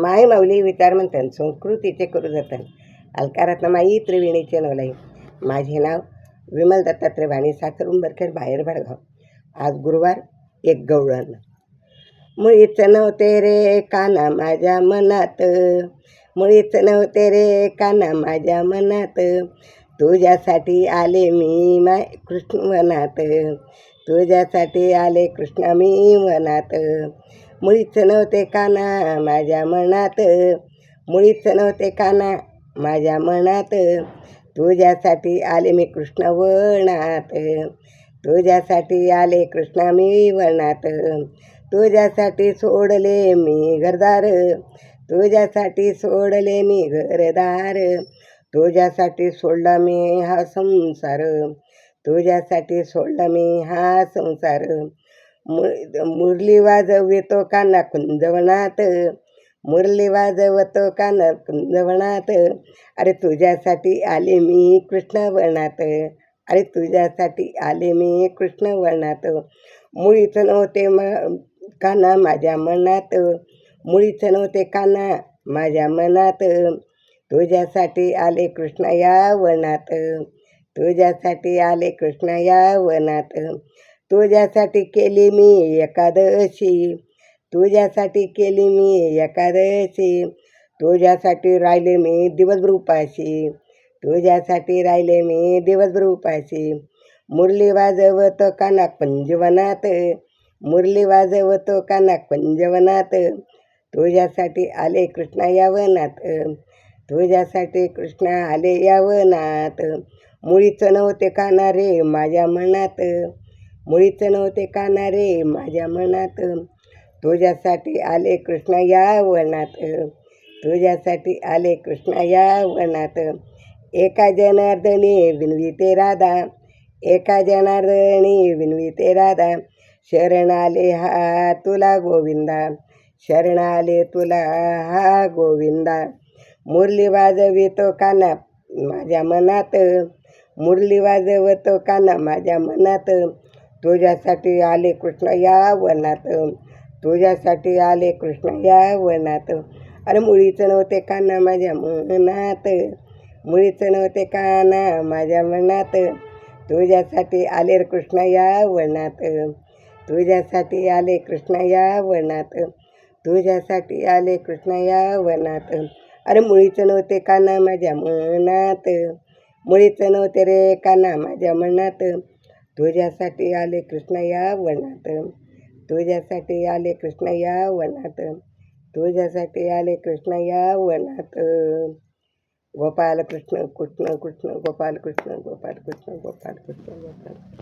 माय माऊली विचार म्हणतात संस्कृतीचे करू जातात अलकारात माई त्रिवेणीचे नवलाई. माझे नाव विमल दत्तात्रय वाणी साखर उंबरखेड बाहेर भडगाव. आज गुरुवार एक गवळण. मुळीच नव्हते रे काना माझ्या मनात. मुळीच नव्हते रे काना माझ्या मनात. तुझ्यासाठी आले मी माय कृष्ण वनात तुझ्यासाठी आले कृष्ण मी वनात. मुळीच नव्हते काना माझ्या मनात. मुळीच नव्हते काना माझ्या मनात. तुझ्यासाठी आले मी कृष्ण वनात तुझ्यासाठी आले कृष्ण मी वनात तुझ्यासाठी सोडले मी घरदार. तुझ्यासाठी सोडले मी घरदार. तुझ्यासाठी सोडला मी हा संसार. तुझ्यासाठी सोडला मी हा संसार. मु- मुरली वाजवितो काना कुंजवणात मुरली वाजवतो काना कुंजवनात अरे तुझ्यासाठी आले मी कृष्ण वनात अरे तुझ्यासाठी आले मी कृष्ण वनात मुळीच नव्हते म काना माझ्या मनात. मुळीच नव्हते काना माझ्या मनात. तुझ्यासाठी आले कृष्ण या वनात. तुझ्यासाठी आले कृष्ण या वनात. तुझ्यासाठी केली मी एकादशी. तुझ्यासाठी केली मी एकादशी. तुझ्यासाठी राहिले मी दिवसभर उपाशी. तुझ्यासाठी राहिले मी दिवसभर उपाशी. मुरली वाजवतो कानाक पंजवनात. मुरली वाजवतो कानाक पंजवनात. तुझ्यासाठी आले कृष्णा यावनात. तुझ्यासाठी कृष्णा आले यावनात. मुळीच नव्हते काना रे माझ्या मनात. मुळीच नव्हते काना रे माझ्या मनात. तुझ्यासाठी आले कृष्ण या वनात. तुझ्यासाठी आले कृष्ण या वनात. एका जनार्दनी विनविते राधा. एका जनार्दनी विनविते राधा. शरण आले हा तुला गोविंदा. शरण आले तुला हा गोविंदा. मुरली वाजवितो काना माझ्या मनात. मुरली वाजवतो काना माझ्या मनात. तुझ्यासाठी आले कृष्ण या वनात. तुझ्यासाठी आले कृष्ण या वनात. अरे मुळीच नव्हते काना माझ्या मनात. मुळीच नव्हते काना माझ्या मनात. तुझ्यासाठी आले कृष्ण या वनात. तुझ्यासाठी आले कृष्ण या वनात. तुझ्यासाठी आले कृष्ण या वनात. अरे मुळीच नव्हते काना माझ्या मनात. मुळीच नव्हते रे काना माझ्या मनात. तुझ्यासाठी आले कृष्ण या वनात तुझ्यासाठी आले कृष्ण या वनात तुझ्यासाठी आले कृष्ण या वनात गोपाल कृष्ण कृष्ण कृष्ण गोपाल कृष्ण गोपाल कृष्ण गोपाल कृष्ण गोपाल